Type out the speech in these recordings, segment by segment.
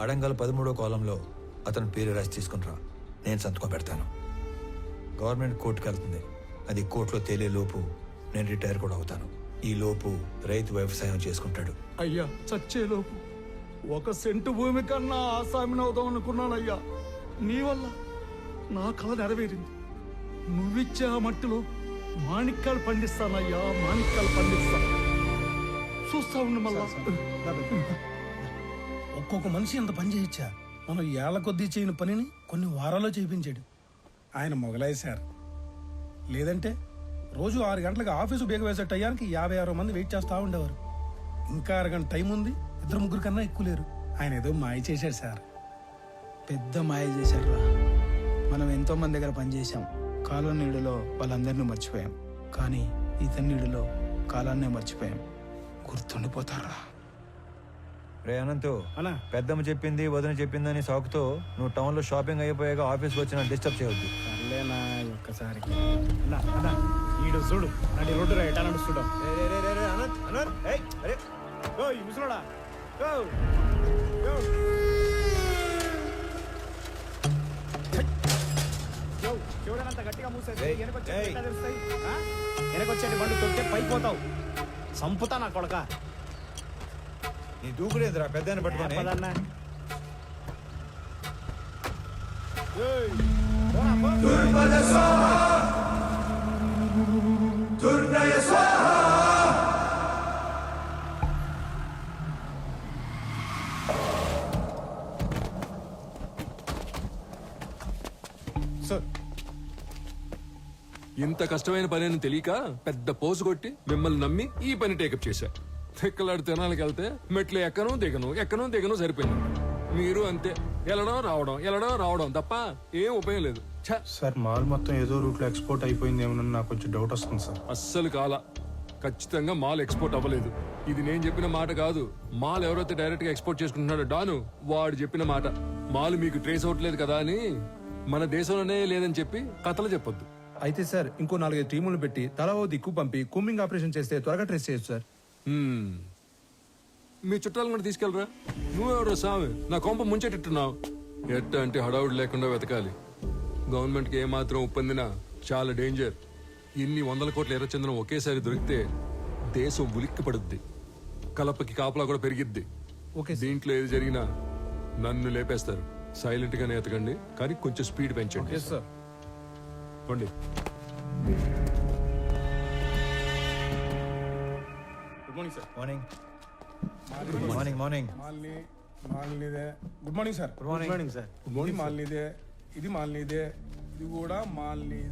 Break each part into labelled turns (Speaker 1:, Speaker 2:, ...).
Speaker 1: అడంగల్ పదమూడో కాలంలో అతను పేరు రాసి తీసుకునిరా నేను సంతకం పెడతాను. గవర్నమెంట్ కోర్టుకు వెళ్తుంది. అది కోర్టులో తేలే లోపు నేను రిటైర్ కూడా అవుతాను. ఈ లోపు రైతు వ్యవసాయం చేసుకుంటాడు.
Speaker 2: అయ్యా చచ్చేలోపు ఒక సెంటు భూమి కన్నా ఆసామిని అవుదాం అనుకున్నానయ్యా. నీ వల్ల నా కళ నెరవేరింది. నువ్విచ్చే ఆ మట్టిలో మాణిక్యాలు పండిస్తానయ్యా మాణిక్యాలు పండిస్తా. చూస్తా ఉండు మళ్ళా
Speaker 3: ఒక్కొక్క మనిషి ఇంత పని చేయొచ్చా మనం ఏళ్ళ కొద్దీ చేయని పనిని కొన్ని వారాల్లో చేయించాడు. ఆయన మొగలాయి సార్. లేదంటే రోజు ఆరు గంటలకు ఆఫీసు బేగ వేసే టయానికి యాభై ఆరు మంది వెయిట్ చేస్తూ ఉండేవారు. ఇంకా అరగంట టైం ఉంది ఇద్దరు ముగ్గురు కన్నా ఎక్కువ లేరు. ఆయన ఏదో మాయ చేశాడు సార్.
Speaker 4: పెద్ద మాయ చేశారా మనం ఎంతో మంది దగ్గర పనిచేసాం కాలం నీడలో వాళ్ళందరినీ మర్చిపోయాం. కానీ ఇతని నీడలో కాలాన్నే మర్చిపోయాం. గుర్తుండిపోతారా
Speaker 1: రే అనంతు
Speaker 3: అన్నా
Speaker 1: పెద్దమ్మ చెప్పింది వదిన చెప్పిందని సాకుతో నువ్వు టౌన్లో షాపింగ్ అయిపోయాక ఆఫీస్కి వచ్చిన డిస్టర్బ్ చేయొద్దు.
Speaker 3: సర్లేనా ఒక్కసారి అన్నా అన్నా ఈడు చూడు రోడ్డు రా ఎటా నడుస్తుడు ఓ ఈ ముసలోడా? ఓ ఓ చూడనంత గట్టిగా మూసేది? వెనకొచ్చేటి బండి తొక్కే పైకి పోతావు. సంపుతా నా కొడక.
Speaker 1: నీ దూకుడేంద్రా? పెద్దాన్ని పట్టుకొని.
Speaker 3: సార్.
Speaker 5: ఇంత కష్టమైన పని అని తెలియక పెద్ద పోసు కొట్టి మిమ్మల్ని నమ్మి ఈ పని టేకప్ చేశా. తిక్కలాడు తినాలకు వెళ్తే మెట్లు ఎక్కను దిగను ఎక్కను దిగను సరిపోయింది. మీరు అంతే. వెళ్ళడం రావడం వెళ్ళడం రావడం తప్ప ఏం ఉపయోగం లేదు. ఛ!
Speaker 6: సార్ మాల్ మొత్తం ఏదో రూట్లో ఎక్స్పోర్ట్ అయిపోయింది ఏమన్నా నాకు కొంచెం డౌట్ వస్తుంది సార్.
Speaker 5: అస్సలు కాల. ఖచ్చితంగా మాల్ ఎక్స్పోర్ట్ అవ్వలేదు. ఇది నేను చెప్పిన మాట కాదు. మాల్ ఎవరైతే డైరెక్ట్గా ఎక్స్పోర్ట్ చేసుకుంటున్నాడో డాను వాడు చెప్పిన మాట. మాల్ మీకు ట్రేస్ అవ్వట్లేదు కదా అని మన దేశంలోనే లేదని చెప్పి కథలు చెప్పొద్దు.
Speaker 6: అయితే సార్ ఇంకో నాలుగైదు టీములు పెట్టి తలా ఓ దిక్కు పంపి కుమ్మింగ్ ఆపరేషన్ చేస్తే త్వరగా ట్రేస్ చేయొచ్చు సార్.
Speaker 5: మీ చుట్టాలు కూడా తీసుకెళ్ళరా? నువ్వెవరో సామి నా కొంప ముంచెట్టున్నావు ఎట్ట అంటే హడావుడి లేకుండా వెతకాలి. గవర్నమెంట్కి ఏమాత్రం ఒప్పందినా చాలా డేంజర్. ఇన్ని వందల కోట్ల ఎర్రచందనం ఒకేసారి దొరికితే దేశం ఉలిక్కి పడుద్ది కలపకి కాపలా కూడా పెరిగిద్ది.
Speaker 6: ఓకే
Speaker 5: దీంట్లో ఏది జరిగినా నన్ను లేపేస్తారు. సైలెంట్ గానే ఎతకండి కానీ కొంచెం స్పీడ్ పెంచండి.
Speaker 6: సార్.
Speaker 5: పండి.
Speaker 6: Morning sir
Speaker 1: morning morning morning
Speaker 3: మాల్ని మాల్నిదే good morning sir
Speaker 1: good morning
Speaker 3: morning sir ఇది మాల్నిదే ఇది మాల్నిదే ఇది కూడా మాల్ని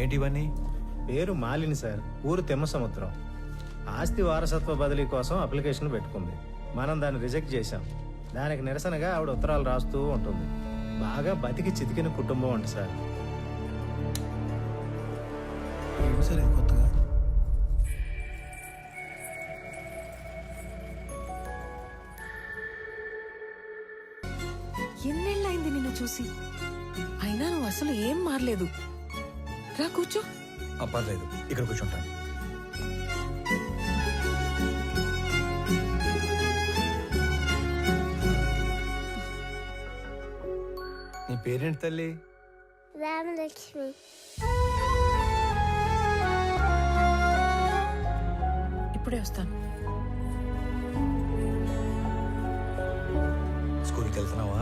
Speaker 1: ఏంటి ఇవన్నీ?
Speaker 7: పేరు మాలిని సార్ ఊరు తెమ్మ సముద్రం. ఆస్తి వారసత్వ బదిలీ కోసం అప్లికేషన్ పెట్టుకుంది. మనం దాన్ని రిజెక్ట్ చేశాం. దానికి నిరసనగా ఆవిడ ఉత్తరాలు రాస్తూ ఉంటుంది. బాగా బతికి చితికిన కుటుంబం అంట సార్
Speaker 3: సార్ కొత్తగా.
Speaker 8: ఎన్నెళ్ళైంది నిన్ను చూసి? అయినా నువ్వు అసలు ఏం మారలేదు. రా కూర్చో.
Speaker 1: ఆ, పర్లేదు. ఇక్కడ కూర్చుంటాను. నీ పేరేంటి తల్లి?
Speaker 9: రామలక్ష్మి.
Speaker 8: ఇప్పుడే వస్తాను.
Speaker 1: స్కూల్కి వెళ్తున్నావా?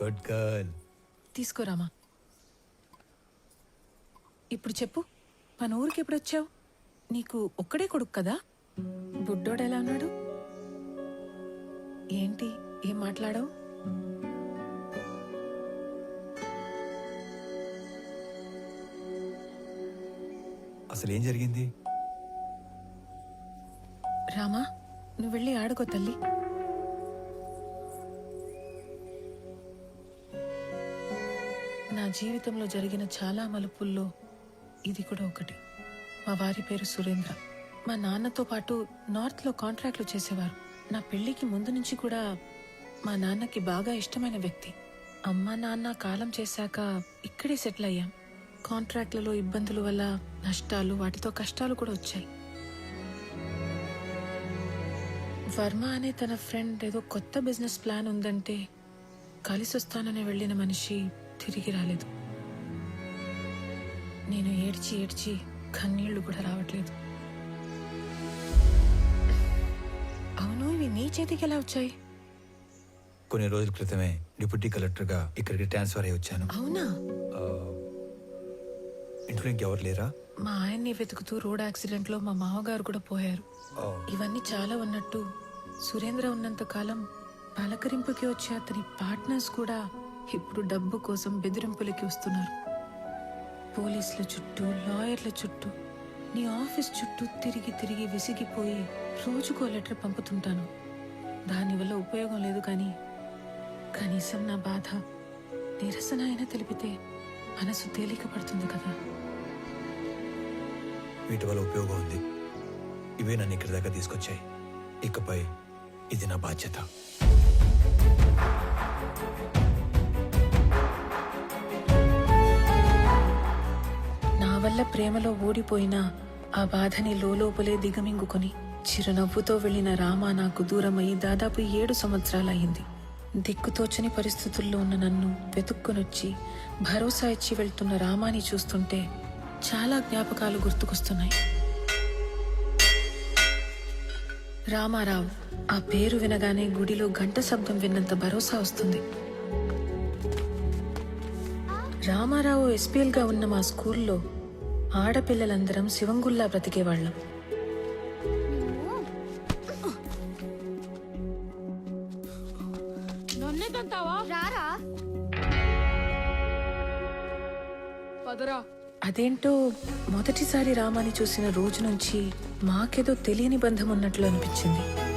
Speaker 1: Good girl.
Speaker 8: తీసుకోరామా ఇప్పుడు చెప్పు మన ఊరికి ఎప్పుడు వచ్చావు? నీకు ఒక్కడే కొడుకు కదా? బుడ్డోడు ఎలా ఉన్నాడు? ఏంటి ఏం మాట్లాడావు?
Speaker 1: అసలు ఏం జరిగింది?
Speaker 8: రామా నువ్వు వెళ్ళి ఆడుకో తల్లి. నా జీవితంలో జరిగిన చాలా మలుపుల్లో ఇది కూడా ఒకటి. మా వారి పేరు సురేంద్ర. మా నాన్నతో పాటు నార్త్లో కాంట్రాక్ట్లు చేసేవారు. నా పెళ్ళికి ముందు నుంచి కూడా మా నాన్నకి బాగా ఇష్టమైన వ్యక్తి. అమ్మ నాన్న కాలం చేశాక ఇక్కడే సెటిల్ అయ్యాం. కాంట్రాక్ట్లలో ఇబ్బందుల వల్ల నష్టాలు వాటితో కష్టాలు కూడా వచ్చాయి. వర్మ అనే తన ఫ్రెండ్ ఏదో కొత్త బిజినెస్ ప్లాన్ ఉందంటే కలిసి వస్తానని వెళ్ళిన మనిషి తిరిగి రాలేదు. నేను ఏడ్చి ఏడ్చి కన్నీళ్ళు కూడా రావట్లేదు. అవును ఇవి నీ చేతికి ఎలా వచ్చాయి?
Speaker 1: కొన్ని రోజుల క్రితమే డిప్యూటీ కలెక్టర్గా ఇక్కడికి ట్రాన్స్ఫర్ అయ్యి వచ్చాను.
Speaker 8: అవునా?
Speaker 1: ఇంట్లో ఇంకెవరు లేరా?
Speaker 8: మా ఆయన్ని వెతుకుతూ రోడ్ యాక్సిడెంట్లో మా మామగారు కూడా పోయారు. ఇవన్నీ చాలా ఉన్నట్టు సురేంద్ర ఉన్నంత కాలం పలకరింపుకి వచ్చే అతని పార్ట్నర్స్ కూడా ఇప్పుడు డబ్బు కోసం బెదిరింపులకి వస్తున్నారు. పోలీసుల చుట్టూ లాయర్ల చుట్టూ నీ ఆఫీస్ చుట్టూ తిరిగి తిరిగి విసిగిపోయి రోజుకో లెటర్ పంపుతుంటాను. దానివల్ల ఉపయోగం లేదు కానీ కనీసం నా బాధ నిరసన అయినా తెలిపితే మనసు తేలిక పడుతుంది కదా.
Speaker 1: వీటి వల్ల ఉపయోగం ఉంది. ఇవే నన్ను ఇక్కడి దాకా తీసుకొచ్చాయి. ఇకపై ఇది నా బాధ్యత.
Speaker 8: నా వల్ల ప్రేమలో ఓడిపోయిన ఆ బాధని లోపలే దిగమింగుకొని చిరునవ్వుతో వెళ్ళిన రామ నాకు దూరమయ్యి దాదాపు ఏడు సంవత్సరాలయ్యింది. దిక్కుతోచని పరిస్థితుల్లో ఉన్న నన్ను వెతుక్కునొచ్చి భరోసా ఇచ్చి వెళ్తున్న రామాని చూస్తుంటే చాలా జ్ఞాపకాలు గుర్తుకొస్తున్నాయి. రామారావు ఆ పేరు వినగానే గుడిలో గంట శబ్దం విన్నంత భరోసా వస్తుంది. రామారావు ఎస్పీఎల్గా ఉన్న మా స్కూల్లో ఆడపిల్లలందరం శివంగుల్లా బ్రతికేవాళ్ళం.
Speaker 9: రారా?
Speaker 8: అదేంటో మొదటిసారి రామాని చూసిన రోజు నుంచి మాకేదో తెలియని బంధం ఉన్నట్లు అనిపించింది.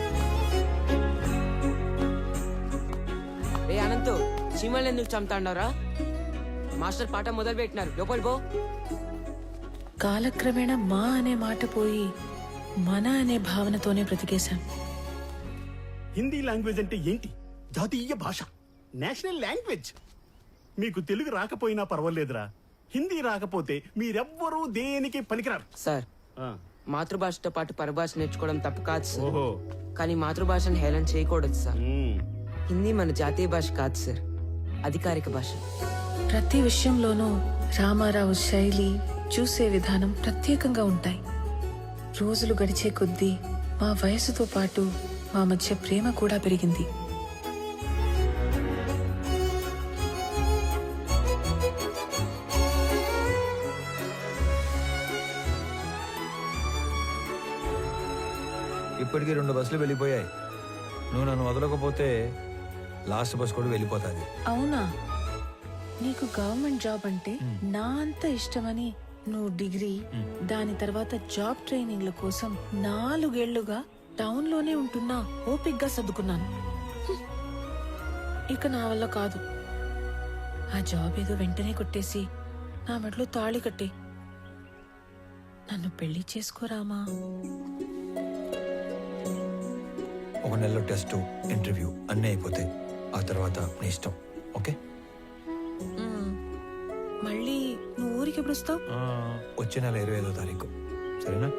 Speaker 10: అనంతు చీమల్ని ఎందుకు చంపుతాండవరా? మాస్టర్ పాట మొదలు పెట్టినారు. లోపల పో.
Speaker 8: కాలక్రమేణా మా అనే మాట పోయి మన అనే భావనతోనే బ్రతికేశాం.
Speaker 2: హిందీ లాంగ్వేజ్ అంటే ఏంటి? జాతీయ భాష. National language. మీకు తెలుగు రాకపోయినా పర్వాలేదురా. హిందీ రాకపోతే మీరెవ్వరూ దేనికి పనికిరారు.
Speaker 10: సార్
Speaker 2: ఆ,
Speaker 10: మాతృభాషతో పాటు పరభాష నేర్చుకోవడం తప్పు కాదు సార్.
Speaker 2: ఓహో.
Speaker 10: కానీ మాతృభాషను హేళన చేయకూడదు సార్. హిందీ మన జాతీయ భాష కాదు సార్. అధికారిక భాష.
Speaker 8: ప్రతి విషయంలోనూ రామారావు శైలి చూసే విధానం ప్రత్యేకంగా ఉంటాయి. రోజులు గడిచే కొద్దీ మా వయసుతో పాటు మా మధ్య ప్రేమ కూడా పెరిగింది.
Speaker 1: ఇప్పటికీ రెండు బస్సులు వెళ్ళిపోయాయి. నువ్వు నన్ను వదలకపోతే లాస్ట్ బస్ కూడా వెళ్ళిపోతుంది.
Speaker 8: అవునా? నీకు గవర్నమెంట్ జాబ్ అంటే నా అంత ఇష్టమని నువ్వు డిగ్రీ దాని తర్వాత జాబ్ ట్రైనింగ్ల కోసం నాలుగేళ్ళుగా టౌన్లోనే ఉంటున్నా ఓపిగ్గా సర్దుకున్నాను. ఇక నా వల్ల కాదు. ఆ జాబ్ ఏదో వెంటనే కొట్టేసి నా మెడలో తాళి కట్టి. నన్ను పెళ్ళి చేసుకోరామా
Speaker 1: ఒక నెలలో టెస్ట్ ఇంటర్వ్యూ అన్నీ అయిపోతాయి ఆ తర్వాత నీ ఇష్టం. ఓకే.
Speaker 8: మళ్ళీ నువ్వు ఊరికి ఎప్పుడు వస్తావు?
Speaker 1: వచ్చే నెల ఇరవై ఐదో తారీఖు. సరేనా?